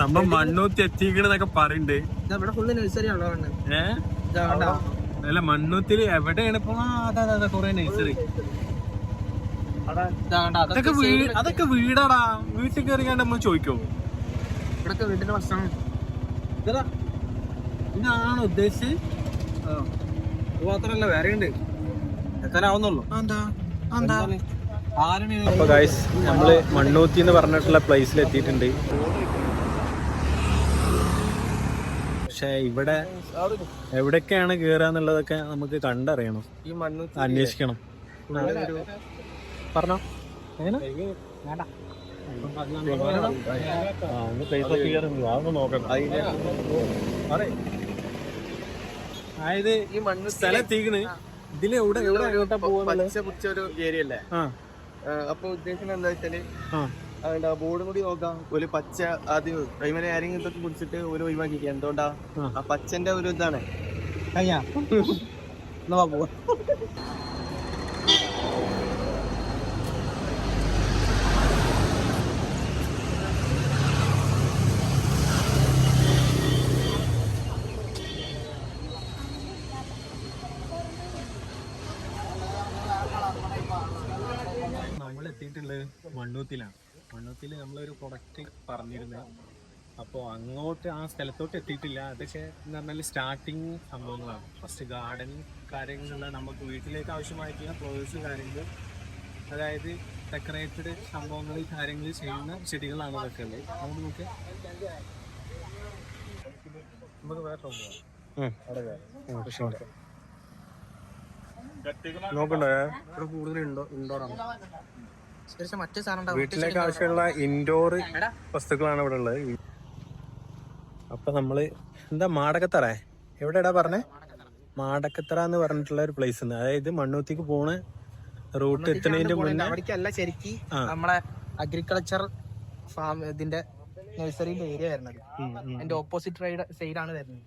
സംഭവം മണ്ണൂത്തി എത്തിക്കണെന്നൊക്കെ പറയണ്ട്. ഇതാ ഇവിടെ ഫുള്ള് നഴ്സറി കണ്ടാ? അല്ല മണ്ണൂത്തിൽ എവിടെയാണ് ഇപ്പൊ? അതാ അതാ, കൊറേ നഴ്സറി ഇതാ കണ്ടാ? അതൊക്കെ അതൊക്കെ അതൊക്കെ വീടാടാ. വീട്ടിൽ കയറി കണ്ട് നമ്മൾ ചോദിക്കോ? ഇവിടൊക്കെ വീടിന്റെ ഭക്ഷണം. ഇതാണ് ഉദ്ദേശിച്ച് മാത്രല്ല വേറെ ഉണ്ട്. എത്താനാവുന്നുള്ളൂ അപ്പൊ ഗൈസ് നമ്മൾ മണ്ണൂത്തി എന്ന് പറഞ്ഞിട്ടുള്ള പ്ലേസിൽ എത്തിയിട്ടുണ്ട് പക്ഷെ ഇവിടെ എവിടൊക്കെയാണ് കേറാന്നുള്ളതൊക്കെ നമുക്ക് കണ്ടറിയണം. ഈ മണ്ണ് അന്വേഷിക്കണം. പറഞ്ഞോ? എങ്ങനെ. അതായത് ഈ മണ്ണ് സ്ഥലം എത്തിക്കണ്. ഇതിൽ എവിടെ എവിടെ പച്ച പുച്ച ഒരു ഏരിയ അല്ലേ? അപ്പൊ ഉദ്ദേശിക്കുന്നത് എന്താ വെച്ചാൽ അതുകൊണ്ട് ബോർഡും കൂടി നോക്കാം. ഒരു പച്ച ആദ്യം പ്രൈമറി ആരെങ്കിലും ഇതൊക്കെ കുടിച്ചിട്ട് ഒരു ഒഴിവാക്കി എന്തുകൊണ്ടാ? ആ. പച്ചന്റെ ഒരു ഇതാണ്. കഴിഞ്ഞാ? എന്നാ പോവാ. നമ്മൾ എത്തിയിട്ടുള്ളത് മണ്ണൂത്തിലാണ് മണ്ണൂത്തിൽ നമ്മളൊരു പ്രൊഡക്റ്റ് പറഞ്ഞിരുന്നത് അപ്പോൾ അങ്ങോട്ട് ആ സ്ഥലത്തോട്ട് എത്തിയിട്ടില്ല. അതൊക്കെ എന്ന് പറഞ്ഞാൽ സ്റ്റാർട്ടിങ് സംഭവങ്ങളാണ്. ഫസ്റ്റ് ഗാർഡൻ കാര്യങ്ങളുള്ള നമുക്ക് വീട്ടിലേക്ക് ആവശ്യമായിട്ടുള്ള ഫ്ലവേഴ്സ് കാര്യങ്ങൾ അതായത് ഡെക്കറേറ്റഡ് സംഭവങ്ങൾ കാര്യങ്ങൾ ചെയ്യുന്ന ചെടികളാണ് അതൊക്കെ ഉള്ളത്. നമുക്ക് നോക്കി നമുക്ക് വേറെ. നോക്കണ്ടേ? ഇവിടെ കൂടുതൽ ഇൻഡോർ ആണ്. വീട്ടിലേക്ക് ആവശ്യമുള്ള ഇൻഡോർ വസ്തുക്കളാണ് ഇവിടെ ഉള്ളത്. അപ്പൊ നമ്മൾ എന്താ മാടക്കത്തറ? എവിടെടാ പറഞ്ഞേ? മാടക്കത്തറ എന്ന് പറഞ്ഞിട്ടുള്ള ഒരു പ്ലേസ് ഉണ്ട്. അതായത് മണ്ണൂത്തിക്ക് പോണ റൂട്ട് എത്തുന്നതിന്റെ മുന്നേ അവിടേക്കല്ല ശരിക്കും. നമ്മളെ അഗ്രികൾച്ചർ ഫാം ഇതിന്റെ നഴ്സറിന്റെ ഏരിയ വരുന്നത്. അതിന്റെ ഓപ്പോസിറ്റ് സൈഡാണ് വരുന്നത്.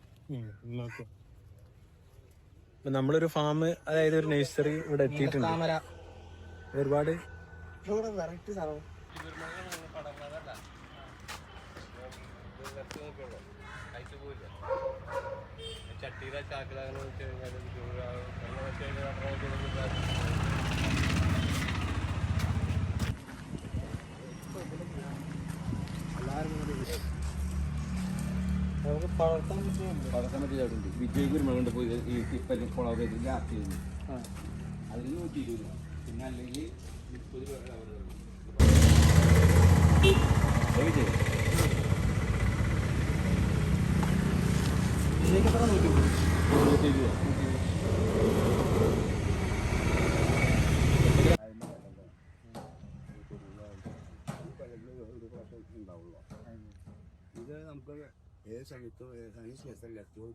നമ്മളൊരു ഫാം അതായത് ഒരു നഴ്സറി ഇവിടെ എത്തിയിട്ടുണ്ട്. താമര ഒരുപാട് വെറൈറ്റി സാധനം നമുക്ക് വളർത്താൻ പറ്റും വളർത്താൻ പറ്റിയ അവിടെ ഉണ്ട് വിജയ് കുരുമുളകുണ്ട് പോയി ഈ തിപ്പല്ലി കുളവ് ചെയ്യുന്നു അതിന് നൂറ്റി ഇരുപത് രൂപ. പിന്നെ അല്ലെങ്കിൽ മുപ്പത് രൂപ ഏ വിജയ് നൂറ്റി ഇരുപത് ഇത് നമുക്ക് ഏത് സമയത്തും ഏത് സമയം ഇപ്പോൾ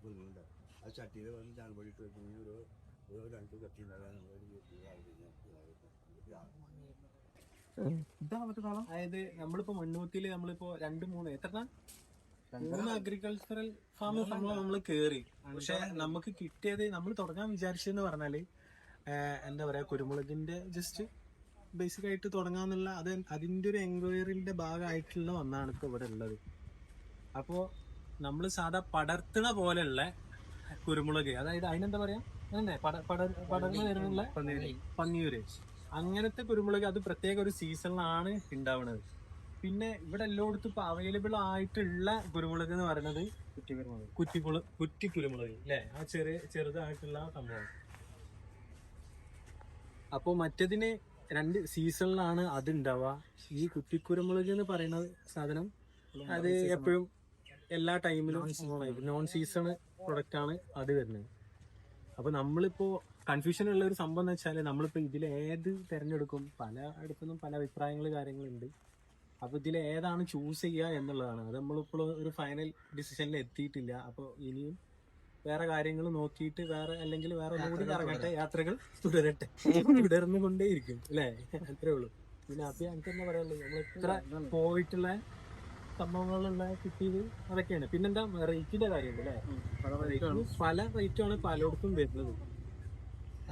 പോകുന്നുണ്ട് ആ ചട്ടിയിൽ വന്ന് വെക്കുന്ന ഒരു ഒരു രണ്ട് കത്തി ഉണ്ടാകാൻ അതായത് നമ്മളിപ്പോ മണ്ണൂത്തിയിൽ നമ്മളിപ്പോ രണ്ട് മൂന്ന് എത്ര മൂന്ന് അഗ്രികൾച്ചറൽ ഫാം സംഭവം നമ്മൾ കേറി. പക്ഷെ നമുക്ക് കിട്ടിയത് നമ്മൾ തുടങ്ങാൻ വിചാരിച്ചെന്ന് പറഞ്ഞാൽ എന്താ പറയാ കുരുമുളകിന്റെ ജസ്റ്റ് ബേസിക് ആയിട്ട് തുടങ്ങാന്നുള്ള അത് അതിന്റെ ഒരു എൻക്വയറിന്റെ ഭാഗമായിട്ടുള്ള ഒന്നാണ് ഇപ്പൊ ഇവിടെ ഉള്ളത്. അപ്പോ നമ്മൾ സാധാ പടർത്തണ പോലെയുള്ള കുരുമുളക് അതായത് അതിനെന്താ പറയാ? പടർന്ന് വരുന്നുള്ള പന്നിയൂര്. അങ്ങനത്തെ കുരുമുളക് അത് പ്രത്യേക ഒരു സീസണിലാണ് ഉണ്ടാവുന്നത് പിന്നെ ഇവിടെ എല്ലായിടത്തും ഇപ്പൊ അവൈലബിൾ ആയിട്ടുള്ള കുരുമുളക് എന്ന് പറയുന്നത് കുറ്റി കുരുമുളക്. കുറ്റിക്കുള കുറ്റി കുരുമുളക് അല്ലേ ആ ചെറിയ ചെറുതായിട്ടുള്ള സംഭവം. അപ്പോൾ മറ്റതിന് രണ്ട് സീസണിലാണ് അത് ഉണ്ടാവുക ഈ കുറ്റിക്കുരുമുളക് എന്ന് പറയുന്ന സാധനം അത് എപ്പോഴും എല്ലാ ടൈമിലും നോൺ സീസൺ പ്രൊഡക്റ്റ് ആണ് അത് വരുന്നത്. അപ്പൊ നമ്മളിപ്പോ കൺഫ്യൂഷൻ ഉള്ള ഒരു സംഭവം എന്ന് വെച്ചാൽ നമ്മളിപ്പോൾ ഇതിൽ ഏത് തിരഞ്ഞെടുക്കും പല അടുത്തുനിന്നും പല അഭിപ്രായങ്ങൾ കാര്യങ്ങളുണ്ട്. അപ്പോൾ ഇതിൽ ഏതാണ് ചൂസ് ചെയ്യുക എന്നുള്ളതാണ്. അത് നമ്മളിപ്പോൾ ഒരു ഫൈനൽ ഡിസിഷനിൽ എത്തിയിട്ടില്ല. അപ്പോൾ ഇനിയും വേറെ കാര്യങ്ങൾ നോക്കിയിട്ട് വേറെ അല്ലെങ്കിൽ വേറെ ഒന്നുകൂടി ഇറങ്ങട്ടെ യാത്രകൾ തുടരട്ടെ. തുടർന്നു കൊണ്ടേയിരിക്കും അല്ലേ? അത്രേ ഉള്ളൂ. പിന്നെ അപ്പം എനിക്ക് എന്താ പറയാനുള്ളത്? നമ്മൾ ഇത്ര പോയിട്ടുള്ള സംഭവങ്ങളുള്ള കിട്ടിയത് അതൊക്കെയാണ്. പിന്നെന്താ റേറ്റിന്റെ കാര്യമുണ്ട് അല്ലേ? പല റേറ്റാണ് പലയിടത്തും വരുന്നത്.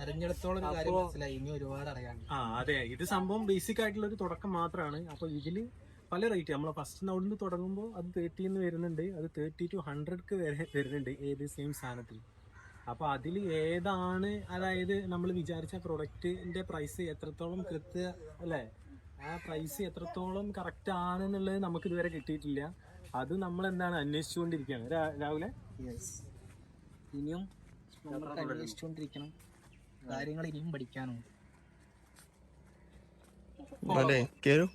തെരഞ്ഞെടുത്തോളം ഒരു കാര്യം മനസ്സിലായി. ഇനി ഒരുപാട് അറിയാൻ ആ അതെ. ഇത് സംഭവം ബേസിക് ആയിട്ടുള്ള ഒരു തുടക്കം മാത്രമാണ് അപ്പൊ ഇതിൽ പല റേറ്റ് നമ്മൾ ഫസ്റ്റ് അവിടുന്ന് തുടങ്ങുമ്പോൾ അത് തേർട്ടിന്ന് വരുന്നുണ്ട്. അത് തേർട്ടി ടു ഹൺഡ്രഡ്ക്ക് വരെ വരുന്നുണ്ട് ഏത് സെയിം സാധനത്തിൽ. അപ്പോൾ അതിൽ ഏതാണ് അതായത് നമ്മൾ വിചാരിച്ച പ്രൊഡക്റ്റിന്റെ പ്രൈസ് എത്രത്തോളം കൃത്യ അല്ലേ? ആ പ്രൈസ് എത്രത്തോളം കറക്റ്റ് ആണെന്നുള്ളത് നമുക്ക് ഇതുവരെ കിട്ടിയിട്ടില്ല. അത് നമ്മൾ എന്താണ് അന്വേഷിച്ചുകൊണ്ടിരിക്കുകയാണ്. രാഹുലേ? രാവിലെ യെസ് ഇനിയും നമ്മൾ അന്വേഷിച്ചുകൊണ്ടിരിക്കണം. കാര്യങ്ങൾ ഇനിയും പഠിക്കാനുണ്ട്. കേറു.